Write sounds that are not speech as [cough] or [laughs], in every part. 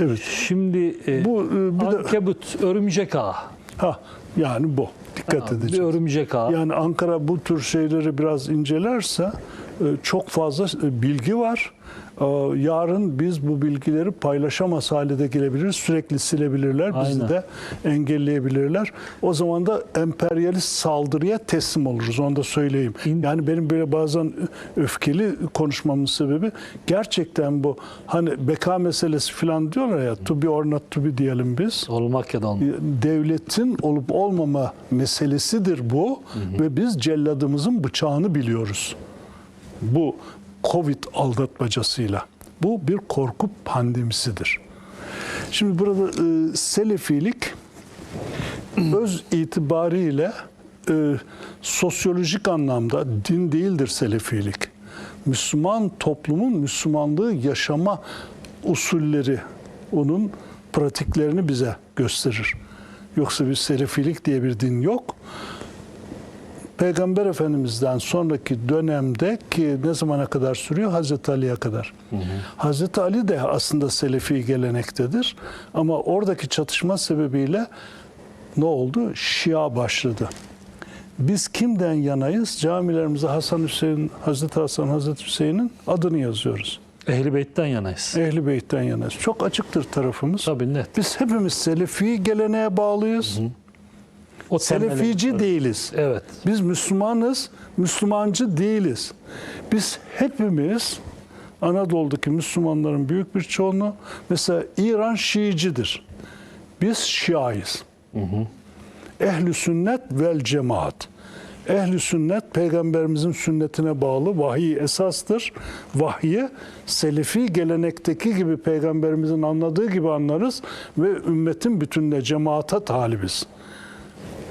Evet. Şimdi e, Bu e, bir de ankebut, örümcek ağı. ha yani bu. Dikkat bir edeceğiz. örümcek ağı. Yani Ankara bu tür şeyleri biraz incelerse çok fazla e, bilgi var. E, Yarın biz bu bilgileri paylaşamaz hale de gelebiliriz. Sürekli silebilirler. Bizi Aynen. de engelleyebilirler. O zaman da emperyalist saldırıya teslim oluruz. Onu da söyleyeyim. Yani benim böyle bazen öfkeli konuşmamın sebebi gerçekten bu hani beka meselesi falan diyorlar ya to be or not to be diyelim biz Olmak ya da olmak. devletin olup olmama meselesidir bu ve biz celladımızın bıçağını biliyoruz. Bu Covid aldatmacasıyla. Bu bir korku pandemisidir. Şimdi burada e, Selefilik öz itibariyle e, sosyolojik anlamda din değildir Selefilik. Müslüman toplumun Müslümanlığı yaşama usulleri, onun pratiklerini bize gösterir. Yoksa bir Selefilik diye bir din yok. Peygamber Efendimiz'den sonraki dönemde ki ne zamana kadar sürüyor? Hazreti Ali'ye kadar. Hazreti Ali de aslında Selefi gelenektedir. Ama oradaki çatışma sebebiyle ne oldu? Şia başladı. Biz kimden yanayız? Camilerimize Hasan Hüseyin, Hazreti Hasan, Hazreti Hüseyin'in adını yazıyoruz. Ehli Beyt'ten yanayız. Ehli Beyt'ten yanayız. Çok açıktır tarafımız. Tabii net. Biz hepimiz Selefi geleneğe bağlıyız. O Selefici değiliz. Evet. Biz Müslümanız, Müslümancı değiliz. Biz hepimiz Anadolu'daki Müslümanların büyük bir çoğunluğu mesela İran Şiicidir. Biz Şiayız. Ehli sünnet vel cemaat. Ehli sünnet peygamberimizin sünnetine bağlı vahiy esastır. Vahyi selefi gelenekteki gibi peygamberimizin anladığı gibi anlarız ve ümmetin bütününe cemaata talibiz.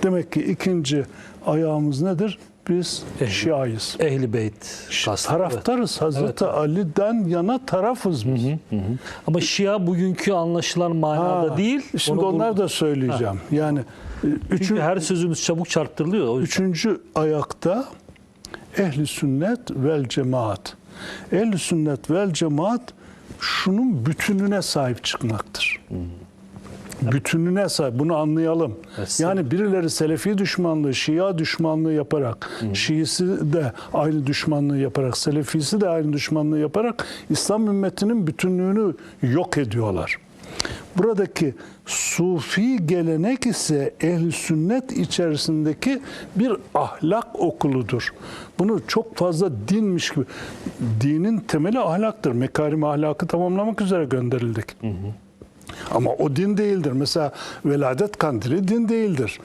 Demek ki ikinci ayağımız nedir? Biz Ehli. Şiayız. Ehli Beyt kastı. Taraftarız. Hazreti Ali'den yana tarafız biz. Evet. Ama Şia bugünkü anlaşılan manada Ha, değil. Şimdi Onu onlar da söyleyeceğim. Yani e, Çünkü üçün, her sözümüz çabuk çarptırılıyor. Üçüncü ayakta ehli sünnet vel cemaat. Ehli sünnet vel cemaat şunun bütününe sahip çıkmaktır. Bütününe sahip. Bunu anlayalım. Evet. Yani birileri Selefi düşmanlığı, Şia düşmanlığı yaparak, Şiisi de aynı düşmanlığı yaparak, Selefisi de aynı düşmanlığı yaparak İslam ümmetinin bütünlüğünü yok ediyorlar. Buradaki sufi gelenek ise ehli sünnet içerisindeki bir ahlak okuludur. Bunu çok fazla dinmiş gibi. Dinin temeli ahlaktır. Mekarim ahlakı tamamlamak üzere gönderildik. Ama o din değildir. Mesela veladet kandili din değildir.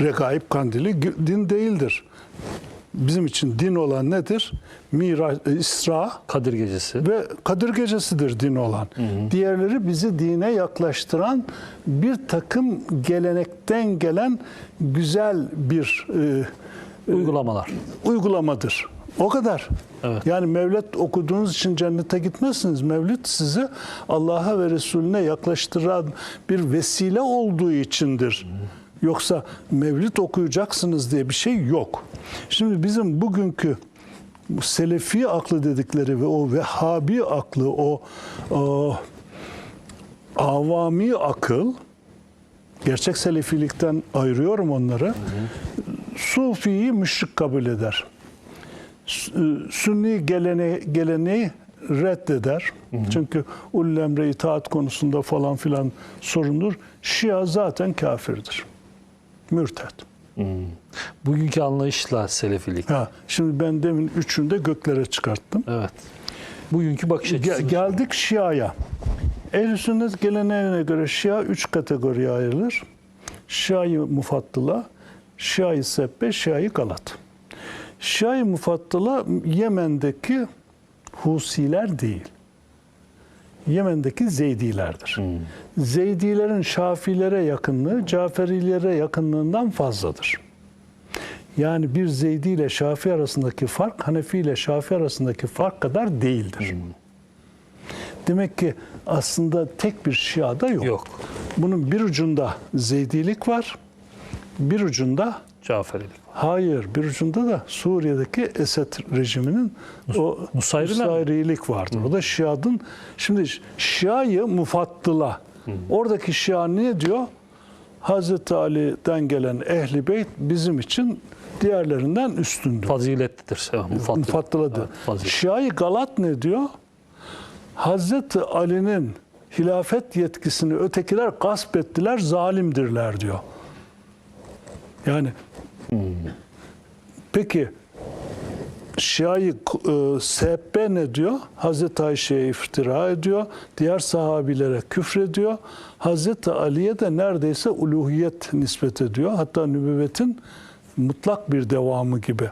Regaib kandili din değildir. Bizim için din olan nedir? Miraç, e, İsra Kadir Gecesi. ve Kadir Gecesi'dir din olan. Diğerleri bizi dine yaklaştıran bir takım gelenekten gelen güzel bir e, Uygulamalar. uygulamadır. O kadar. Evet. Yani Mevlid okuduğunuz için cennete gitmezsiniz. Mevlid sizi Allah'a ve Resulüne yaklaştıran bir vesile olduğu içindir. Yoksa Mevlid okuyacaksınız diye bir şey yok. Şimdi bizim bugünkü bu Selefi aklı dedikleri ve o Vehhabi aklı, o, o avami akıl, gerçek Selefilikten ayırıyorum onları. Sufiyi müşrik kabul eder. Sünni gelene, geleneği reddeder. Çünkü ulul emre itaat konusunda falan filan sorundur. Şia zaten kafirdir. Mürted. Bugünkü anlayışla Selefilik. Ha, şimdi ben demin üçünü de göklere çıkarttım. Evet. Bugünkü bakış Ge- açısı. geldik Şia'ya. Ehl-i sünnet geleneğine göre Şia üç kategoriye ayrılır. Şia-i Mufattıla, Şia-i Sebbe, Şia-i Galat. Şia-i Mufattıla Yemen'deki Husiler değil. Yemen'deki Zeydilerdir. Zeydilerin Şafilere yakınlığı Caferilere yakınlığından fazladır. Yani bir Zeydi ile Şafi arasındaki fark Hanefi ile Şafi arasındaki fark kadar değildir. Demek ki aslında tek bir Şia da yok. Yok. Bunun bir ucunda Zeydilik var, bir ucunda Caferilik. Hayır, bir ucunda da Suriye'deki Esed rejiminin o Nusayriler mi? Nusayrilik vardır. O da Şia'nın, şimdi Şia'yı mufattıla. Oradaki Şia ne diyor? Hazreti Ali'den gelen Ehli Beyt bizim için diğerlerinden üstündür. Faziletlidir. Mufattıl. Mufattıladır. Evet, fazilet. Şia'yı Galat ne diyor? Hazreti Ali'nin hilafet yetkisini ötekiler gasp ettiler, zalimdirler diyor. Yani peki Şia'yı e, SHP ne diyor? Hazreti Ayşe'ye iftira ediyor. Diğer sahabilere küfrediyor. Hazreti Ali'ye de neredeyse uluhiyet nispet ediyor. Hatta nübüvvetin mutlak bir devamı gibi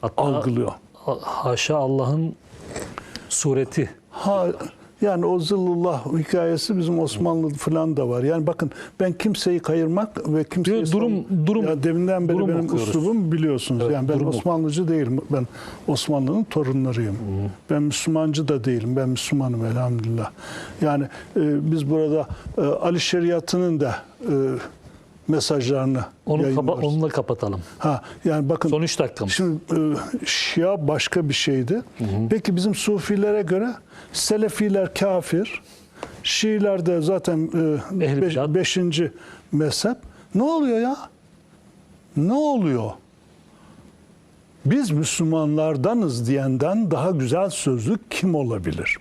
Hatta algılıyor. haşa Allah'ın sureti. Ha yani o zillullah hikayesi bizim Osmanlı falan da var. Yani bakın ben kimseyi kayırmak ve kimseyi Diyor, durum- savun- durum- ya deminden beri durum benim okuyoruz. üslubum biliyorsunuz. Evet, yani ben oku- Osmanlıcı değilim. Ben Osmanlı'nın torunlarıyım. Ben Müslümancı da değilim. Ben Müslümanım elhamdülillah. Yani e, biz burada e, Ali Şeriatı'nın da e, mesajlarını Onu kapa- onunla kapatalım. Ha yani bakın Son 3 dakikamız. Şimdi e, Şia başka bir şeydi. Peki bizim Sufilere göre Selefiler kafir. Şiiler de zaten e, Ehl-i beş- bidat. beşinci mezhep. Ne oluyor ya? Ne oluyor? Biz Müslümanlardanız diyenden daha güzel sözlük kim olabilir?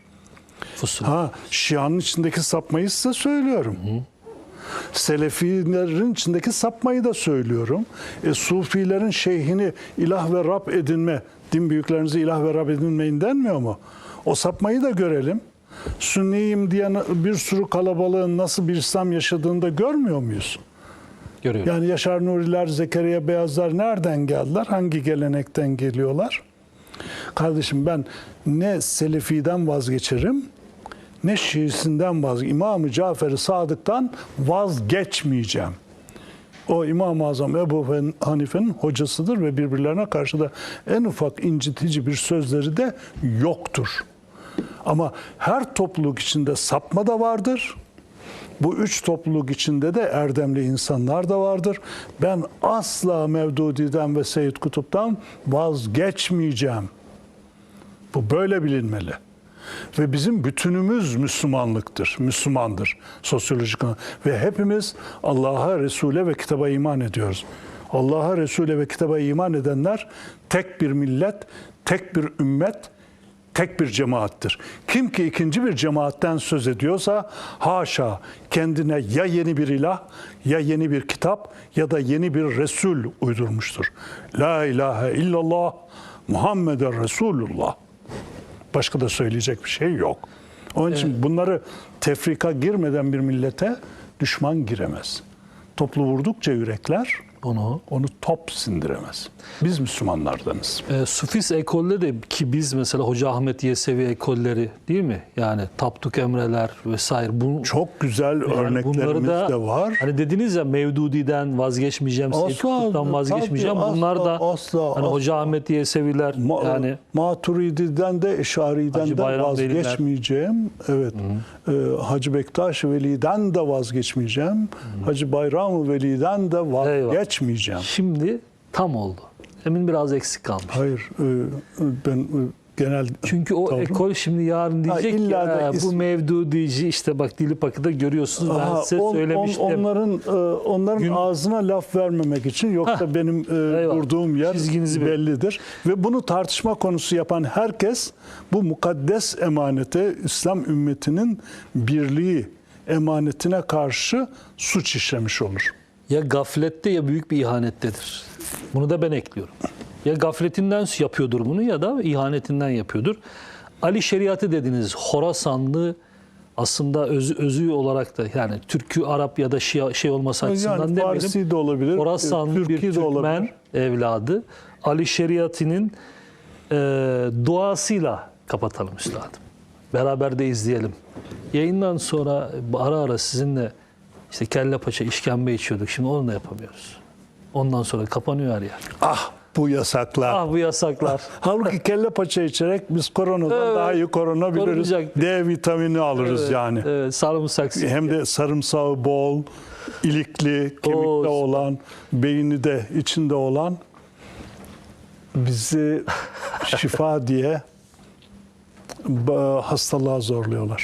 Fusul. Ha, Şia'nın içindeki sapmayı size söylüyorum. Selefilerin içindeki sapmayı da söylüyorum. E, Sufilerin şeyhini ilah ve Rab edinme, din büyüklerinizi ilah ve Rab edinmeyin denmiyor mu? O sapmayı da görelim. Sünniyim diyen bir sürü kalabalığın nasıl bir İslam yaşadığını da görmüyor muyuz? Görüyorum. Yani Yaşar Nuriler, Zekeriya Beyazlar nereden geldiler? Hangi gelenekten geliyorlar? Kardeşim ben ne Selefi'den vazgeçerim ne Şiisinden vazgeçerim. İmam-ı Cafer-i Sadık'tan vazgeçmeyeceğim. O İmam-ı Azam Ebu Hanife'nin hocasıdır ve birbirlerine karşı da en ufak incitici bir sözleri de yoktur. Ama her topluluk içinde sapma da vardır. Bu üç topluluk içinde de erdemli insanlar da vardır. Ben asla Mevdudi'den ve Seyyid Kutup'tan vazgeçmeyeceğim. Bu böyle bilinmeli. Ve bizim bütünümüz Müslümanlıktır, Müslümandır sosyolojik. Ve hepimiz Allah'a, Resul'e ve kitaba iman ediyoruz. Allah'a, Resul'e ve kitaba iman edenler tek bir millet, tek bir ümmet, tek bir cemaattir. Kim ki ikinci bir cemaatten söz ediyorsa haşa kendine ya yeni bir ilah, ya yeni bir kitap ya da yeni bir Resul uydurmuştur. La ilahe illallah Muhammeden Resulullah. Başka da söyleyecek bir şey yok. Onun için bunları tefrika girmeden bir millete düşman giremez. Toplu vurdukça yürekler Onu onu top sindiremez. Biz Müslümanlardanız. e, Sufis ekolleri de ki biz mesela Hoca Ahmet Yesevi ekolleri değil mi? Yani Tapduk Emreler vesaire. Bu, Çok güzel yani örneklerimiz de var. Hani dediniz ya Mevdudi'den vazgeçmeyeceğim, Kutup'tan vazgeçmeyeceğim. tabii, Bunlar asla, da asla, hani asla. Hoca Ahmet Yeseviler Ma- yani Maturidi'den de Eşari'den Hacı de Bayram Veliler. vazgeçmeyeceğim. Evet. Ee, Hacı Bektaş Veli'den de vazgeçmeyeceğim. Hacı Bayram Veli'den de vazgeçmeyeceğim. şimdi tam oldu. Emin biraz eksik kalmış. Hayır, e, ben e, genel Çünkü o tavrım- ekol şimdi yarın diyecek ki illa da "Ha, bu is- Mevdudici işte bak Dili Pakı'da görüyorsunuz ben Aha, size on- on- söylemiştim. onların e, onların Gün- ağzına laf vermemek için yoksa Hah, benim e, eyvallah. durduğum yer Çizginizi bellidir ve bunu tartışma konusu yapan herkes bu mukaddes emanete İslam ümmetinin birliği emanetine karşı suç işlemiş olur. Ya gaflette ya büyük bir ihanettedir. Bunu da ben ekliyorum. Ya gafletinden yapıyordur bunu ya da ihanetinden yapıyordur. Ali şeriatı dediniz Horasanlı aslında özü, özü olarak da yani Türkü, Arap ya da Şia, şey olması açısından Yani demeyelim. Farsi de olabilir, Horasanlı Türki bir de Türkmen olabilir. evladı. Ali şeriatının e, duasıyla kapatalım üstadım. Beraber de izleyelim. Yayından sonra ara ara sizinle işte kelle paça işkembe içiyorduk. Şimdi onu da yapamıyoruz. Ondan sonra kapanıyor her yer. Ah bu yasaklar. Ah bu yasaklar. [laughs] Halbuki kelle paça içerek biz koronadan Evet, daha iyi korunabiliriz. D vitamini alırız Evet, yani. Evet, sarımsak. Hem de sarımsağı bol, ilikli, kemikte Oo, olan, beyni de içinde olan bizi [laughs] şifa diye hastalığa zorluyorlar.